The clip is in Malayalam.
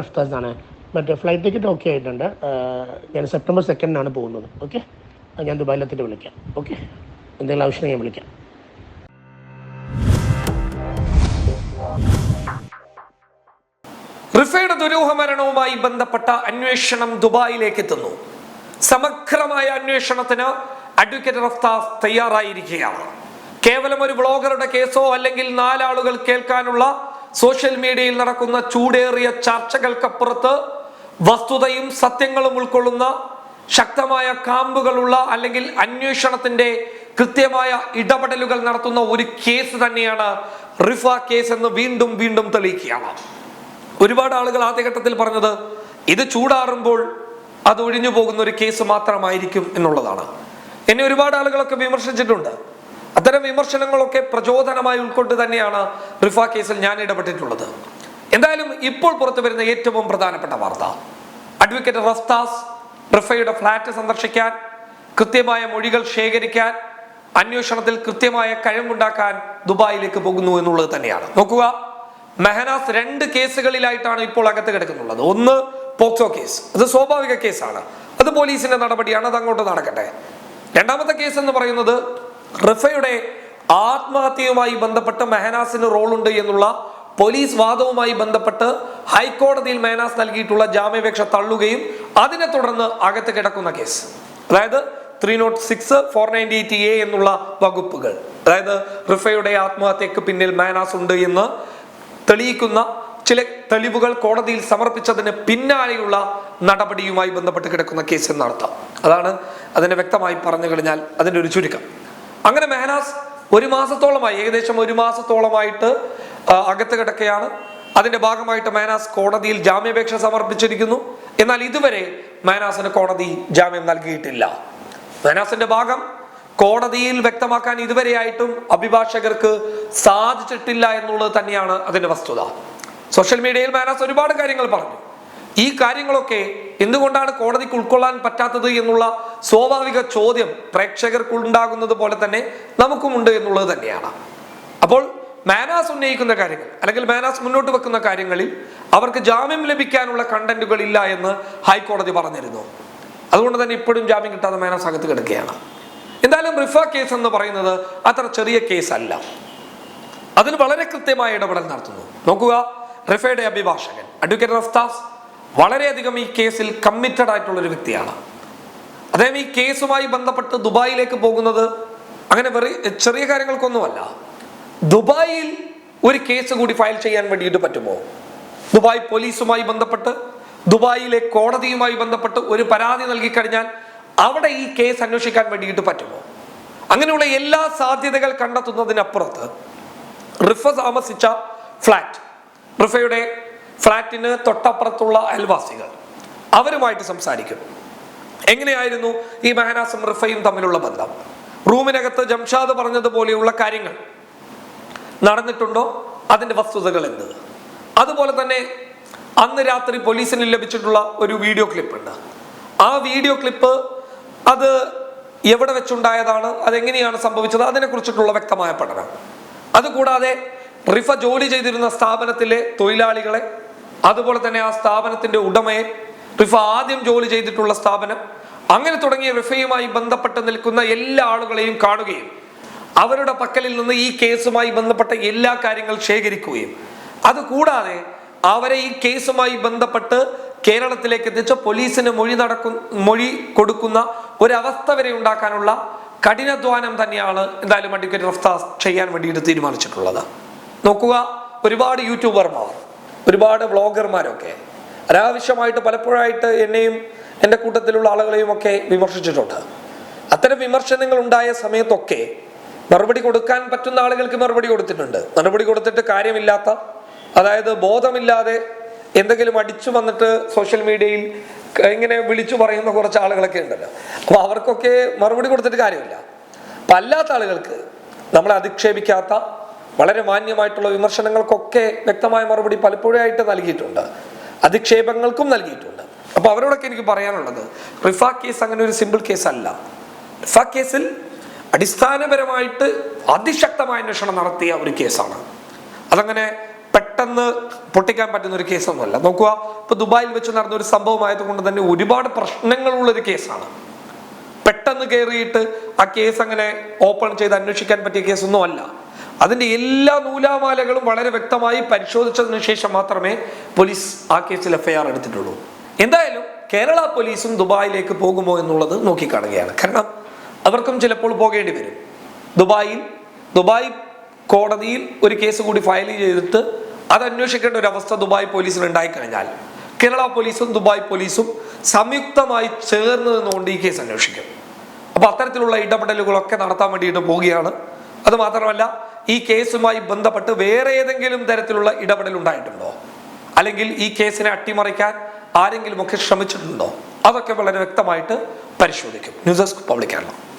റഫ്താസ് ആണ് മറ്റേ ഫ്ലൈറ്റ് ടിക്കറ്റ് ഓക്കെ ആയിട്ടുണ്ട്. ഞാൻ സെപ്റ്റംബർ സെക്കൻഡിനാണ് പോകുന്നത്. ഓക്കെ ഞാൻ ദുബായിലെത്തിട്ട് വിളിക്കാം. ഓക്കെ എന്തെങ്കിലും ആവശ്യം ഞാൻ വിളിക്കാം. റിഫയുടെ ദുരൂഹമരണവുമായി ബന്ധപ്പെട്ട അന്വേഷണം ദുബായിലേക്ക് എത്തുന്നു. സമഗ്രമായ അന്വേഷണത്തിന് അഡ്വക്കേറ്റ് റഫ്താസ് തയ്യാറായിരിക്കുകയാണ്. കേവലം ഒരു ബ്ലോഗറുടെ കേസോ അല്ലെങ്കിൽ നാലാളുകൾ കേൾക്കാനുള്ള സോഷ്യൽ മീഡിയയിൽ നടക്കുന്ന ചൂടേറിയ ചർച്ചകൾക്കപ്പുറത്ത് വസ്തുതയും സത്യങ്ങളും ഉൾക്കൊള്ളുന്ന ശക്തമായ കാമ്പുകളുള്ള അല്ലെങ്കിൽ അന്വേഷണത്തിന്റെ കൃത്യമായ ഇടപെടലുകൾ നടത്തുന്ന ഒരു കേസ് തന്നെയാണ് റിഫ കേസ് എന്ന് വീണ്ടും വീണ്ടും തെളിയിക്കുകയാണ്. ഒരുപാട് ആളുകൾ ആദ്യഘട്ടത്തിൽ പറഞ്ഞത് ഇത് ചൂടാറുമ്പോൾ അത് ഒഴിഞ്ഞു പോകുന്ന ഒരു കേസ് മാത്രമായിരിക്കും എന്നുള്ളതാണ്. എന്നെ ഒരുപാട് ആളുകളൊക്കെ വിമർശിച്ചിട്ടുണ്ട്. അത്തരം വിമർശനങ്ങളൊക്കെ പ്രചോദനമായി ഉൾക്കൊണ്ട് തന്നെയാണ് റിഫ കേസിൽ ഞാൻ ഇടപെട്ടിട്ടുള്ളത്. എന്തായാലും ഇപ്പോൾ പുറത്തു വരുന്ന ഏറ്റവും പ്രധാനപ്പെട്ട വാർത്ത. അഡ്വക്കേറ്റ് റഫ്താസ് റിഫയുടെ ഫ്ളാറ്റ് സന്ദർശിക്കാൻ കൃത്യമായ മൊഴികൾ ശേഖരിക്കാൻ അന്വേഷണത്തിൽ കൃത്യമായ കഴിവുണ്ടാക്കാൻ ദുബായിലേക്ക് പോകുന്നു എന്നുള്ളത് തന്നെയാണ്. നോക്കുക മെഹനാസ് രണ്ട് കേസുകളിലായിട്ടാണ് ഇപ്പോൾ അകത്ത് കിടക്കുന്നുള്ളത്. ഒന്ന് പോക്സോ കേസ്. അത് സ്വാഭാവിക കേസാണ്. അത് പോലീസിന്റെ നടപടിയാണ് അത് അങ്ങോട്ട് നടക്കട്ടെ. രണ്ടാമത്തെ കേസ് എന്ന് പറയുന്നത് റിഫയുടെ ആത്മഹത്യയുമായി ബന്ധപ്പെട്ട് മെഹനാസിന് ഉണ്ട് എന്നുള്ള പോലീസ് വാദവുമായി ബന്ധപ്പെട്ട് ഹൈക്കോടതിയിൽ മേനാസ് നൽകിയിട്ടുള്ള ജാമ്യാപേക്ഷ തള്ളുകയും അതിനെ തുടർന്ന് അകത്ത് കിടക്കുന്ന കേസ്. അതായത് three nought six four ninety eight A എന്നുള്ള വകുപ്പുകൾ. അതായത് റിഫയുടെ ആത്മഹത്യക്ക് പിന്നിൽ മേനാസ് ഉണ്ട് എന്ന് തെളിയിക്കുന്ന ചില തെളിവുകൾ കോടതിയിൽ സമർപ്പിച്ചതിന് പിന്നാലെയുള്ള നടപടിയുമായി ബന്ധപ്പെട്ട് കിടക്കുന്ന കേസ് എന്നർത്ഥം. അതാണ് അതിനെ വ്യക്തമായി പറഞ്ഞു കഴിഞ്ഞാൽ അതിന്റെ ഒരു ചുരുക്കം. അങ്ങനെ മെഹനാസ് ഒരു മാസത്തോളമായി ഏകദേശം ഒരു മാസത്തോളമായിട്ട് അകത്ത് കിടക്കുകയാണ്. അതിന്റെ ഭാഗമായിട്ട് മേനാസ് കോടതിയിൽ ജാമ്യാപേക്ഷ സമർപ്പിച്ചിരിക്കുന്നു. എന്നാൽ ഇതുവരെ മേനാസിന് കോടതി ജാമ്യം നൽകിയിട്ടില്ല. മേനാസിന്റെ ഭാഗം കോടതിയിൽ വ്യക്തമാക്കാൻ ഇതുവരെയായിട്ടും അഭിഭാഷകർക്ക് സാധിച്ചിട്ടില്ല എന്നുള്ളത് തന്നെയാണ് അതിന്റെ വസ്തുത. സോഷ്യൽ മീഡിയയിൽ മേനാസ് ഒരുപാട് കാര്യങ്ങൾ പറഞ്ഞു. ഈ കാര്യങ്ങളൊക്കെ എന്തുകൊണ്ടാണ് കോടതിക്ക് ഉൾക്കൊള്ളാൻ പറ്റാത്തത് എന്നുള്ള സ്വാഭാവിക ചോദ്യം പ്രേക്ഷകർക്ക് ഉണ്ടാകുന്നത് പോലെ തന്നെ നമുക്കുമുണ്ട് എന്നുള്ളത് തന്നെയാണ്. അപ്പോൾ മാനാസ് ഉന്നയിക്കുന്ന കാര്യങ്ങൾ അല്ലെങ്കിൽ മാനാസ് മുന്നോട്ട് വെക്കുന്ന കാര്യങ്ങളിൽ അവർക്ക് ജാമ്യം ലഭിക്കാനുള്ള കണ്ടന്റുകൾ ഇല്ല എന്ന് ഹൈക്കോടതി പറഞ്ഞിരുന്നു. അതുകൊണ്ട് തന്നെ ഇപ്പോഴും ജാമ്യം കിട്ടാതെ മാനാസ് അകത്ത് കിടക്കുകയാണ്. എന്തായാലും റിഫ കേസ് എന്ന് പറയുന്നത് അത്ര ചെറിയ കേസല്ല. അതിന് വളരെ കൃത്യമായ ഇടപെടൽ നടത്തുന്നു. നോക്കുക റിഫയുടെ അഭിഭാഷകൻ അഡ്വക്കേറ്റ് റഫ്താസ് വളരെയധികം ഈ കേസിൽ കമ്മിറ്റഡ് ആയിട്ടുള്ള ഒരു വ്യക്തിയാണ്. അദ്ദേഹം ഈ കേസുമായി ബന്ധപ്പെട്ട് ദുബായിലേക്ക് പോകുന്നത് അങ്ങനെ വെറി ചെറിയ കാര്യങ്ങൾക്കൊന്നുമല്ല. ദുബായിൽ ഒരു കേസ് കൂടി ഫയൽ ചെയ്യാൻ വേണ്ടിയിട്ട് പറ്റുമോ? ദുബായ് പോലീസുമായി ബന്ധപ്പെട്ട് ദുബായിലെ കോടതിയുമായി ബന്ധപ്പെട്ട് ഒരു പരാതി നൽകിക്കഴിഞ്ഞാൽ അവിടെ ഈ കേസ് അന്വേഷിക്കാൻ വേണ്ടിയിട്ട് പറ്റുമോ? അങ്ങനെയുള്ള എല്ലാ സാധ്യതകൾ കണ്ടെത്തുന്നതിനപ്പുറത്ത് റിഫ താമസിച്ച ഫ്ലാറ്റ് റിഫയുടെ ഫ്ലാറ്റിന് തൊട്ടപ്പുറത്തുള്ള അയൽവാസികൾ. അവരുമായിട്ട് സംസാരിക്കും. എങ്ങനെയായിരുന്നു ഈ മെഹനാസും റിഫയും തമ്മിലുള്ള ബന്ധം? റൂമിനകത്ത് ജംഷാദ് പറഞ്ഞതുപോലെയുള്ള കാര്യങ്ങൾ നടന്നിട്ടുണ്ടോ? അതിന്റെ വസ്തുതകൾ എന്ത്? അതുപോലെ തന്നെ അന്ന് രാത്രി പോലീസിന് ലഭിച്ചിട്ടുള്ള ഒരു വീഡിയോ ക്ലിപ്പ് ഉണ്ട്. ആ വീഡിയോ ക്ലിപ്പ് അത് എവിടെ വെച്ചുണ്ടായതാണ്? അതെങ്ങനെയാണ് സംഭവിച്ചത്? അതിനെ കുറിച്ചിട്ടുള്ള വ്യക്തമായ പഠനം. അതുകൂടാതെ റിഫ ജോലി ചെയ്തിരുന്ന സ്ഥാപനത്തിലെ തൊഴിലാളികളെ അതുപോലെ തന്നെ ആ സ്ഥാപനത്തിന്റെ ഉടമയെ റിഫ ആദ്യം ജോലി ചെയ്തിട്ടുള്ള സ്ഥാപനം അങ്ങനെ തുടങ്ങിയ റിഫയുമായി ബന്ധപ്പെട്ട് നിൽക്കുന്ന എല്ലാ ആളുകളെയും കാണുകയും അവരുടെ പക്കലിൽ നിന്ന് ഈ കേസുമായി ബന്ധപ്പെട്ട എല്ലാ കാര്യങ്ങൾ ശേഖരിക്കുകയും. അതുകൂടാതെ അവരെ ഈ കേസുമായി ബന്ധപ്പെട്ട് കേരളത്തിലേക്ക് എത്തിച്ച് പോലീസിന് മൊഴി നടക്കും മൊഴി കൊടുക്കുന്ന ഒരവസ്ഥ വരെ ഉണ്ടാക്കാനുള്ള കഠിനാധ്വാനം തന്നെയാണ് എന്തായാലും അഡ്വക്കേറ്റ് റഫ്താസ് ചെയ്യാൻ വേണ്ടിയിട്ട് തീരുമാനിച്ചിട്ടുള്ളത്. നോക്കുക ഒരുപാട് യൂട്യൂബർമാർ ഒരുപാട് വ്ളോഗർമാരൊക്കെ അനാവശ്യമായിട്ട് പലപ്പോഴായിട്ട് എന്നെയും എന്റെ കൂട്ടത്തിലുള്ള ആളുകളെയും ഒക്കെ വിമർശിച്ചിട്ടുണ്ട്. അത്തരം വിമർശനങ്ങൾ ഉണ്ടായ സമയത്തൊക്കെ മറുപടി കൊടുക്കാൻ പറ്റുന്ന ആളുകൾക്ക് മറുപടി കൊടുത്തിട്ടുണ്ട്. മറുപടി കൊടുത്തിട്ട് കാര്യമില്ലാത്ത അതായത് ബോധമില്ലാതെ എന്തെങ്കിലും അടിച്ചു വന്നിട്ട് സോഷ്യൽ മീഡിയയിൽ ഇങ്ങനെ വിളിച്ചു പറയുന്ന കുറച്ച് ആളുകളൊക്കെ ഉണ്ടല്ലോ. അപ്പോൾ അവർക്കൊക്കെ മറുപടി കൊടുത്തിട്ട് കാര്യമില്ല. അപ്പൊ അല്ലാത്ത ആളുകൾക്ക് നമ്മളെ അധിക്ഷേപിക്കാത്ത വളരെ മാന്യമായിട്ടുള്ള വിമർശനങ്ങൾക്കൊക്കെ വ്യക്തമായ മറുപടി പലപ്പോഴായിട്ട് നൽകിയിട്ടുണ്ട്. അധിക്ഷേപങ്ങൾക്കും നൽകിയിട്ടുണ്ട്. അപ്പൊ അവരോടൊക്കെ എനിക്ക് പറയാനുള്ളത് റിഫ കേസ് അങ്ങനെ ഒരു സിമ്പിൾ കേസ് അല്ല. റിഫ കേസിൽ അടിസ്ഥാനപരമായിട്ട് അതിശക്തമായ അന്വേഷണം നടത്തിയ ഒരു കേസാണ്. അതങ്ങനെ പെട്ടെന്ന് പൊട്ടിക്കാൻ പറ്റുന്ന ഒരു കേസൊന്നുമല്ല. നോക്കുക ഇപ്പൊ ദുബായിൽ വെച്ച് നടന്ന ഒരു സംഭവമായതുകൊണ്ട് തന്നെ ഒരുപാട് പ്രശ്നങ്ങളുള്ള ഒരു കേസാണ്. പെട്ടെന്ന് കയറിയിട്ട് ആ കേസ് അങ്ങനെ ഓപ്പൺ ചെയ്ത് അന്വേഷിക്കാൻ പറ്റിയ കേസൊന്നും അല്ല അതിന്റെ എല്ലാ നൂലാമാലകളും വളരെ വ്യക്തമായി പരിശോധിച്ചതിനു ശേഷം മാത്രമേ പോലീസ് ആ കേസിൽ എഫ്ഐആർ എടുത്തിട്ടുള്ളൂ. എന്തായാലും കേരള പോലീസും ദുബായിലേക്ക് പോകുമോ എന്നുള്ളത് നോക്കിക്കാണുകയാണ്. കാരണം അവർക്കും ചിലപ്പോൾ പോകേണ്ടി വരും. ദുബായിൽ ദുബായ് കോടതിയിൽ ഒരു കേസ് കൂടി ഫയൽ ചെയ്തിട്ട് അത് അന്വേഷിക്കേണ്ട ഒരു അവസ്ഥ ദുബായ് പോലീസിൽ ഉണ്ടായിക്കഴിഞ്ഞാൽ കേരള പോലീസും ദുബായ് പോലീസും സംയുക്തമായി ചേർന്ന് നിന്നുകൊണ്ട് ഈ കേസ് അന്വേഷിക്കും. അപ്പൊ അത്തരത്തിലുള്ള ഇടപെടലുകളൊക്കെ നടത്താൻ വേണ്ടിയിട്ട് പോവുകയാണ്. അത് മാത്രമല്ല ഈ കേസുമായി ബന്ധപ്പെട്ട് വേറെ ഏതെങ്കിലും തരത്തിലുള്ള ഇടപെടൽ ഉണ്ടായിട്ടുണ്ടോ? അല്ലെങ്കിൽ ഈ കേസിനെ അട്ടിമറിക്കാൻ ആരെങ്കിലുമൊക്കെ ശ്രമിച്ചിട്ടുണ്ടോ? അതൊക്കെ വളരെ വ്യക്തമായിട്ട് പരിശോധിക്കും. News desk public Keralam.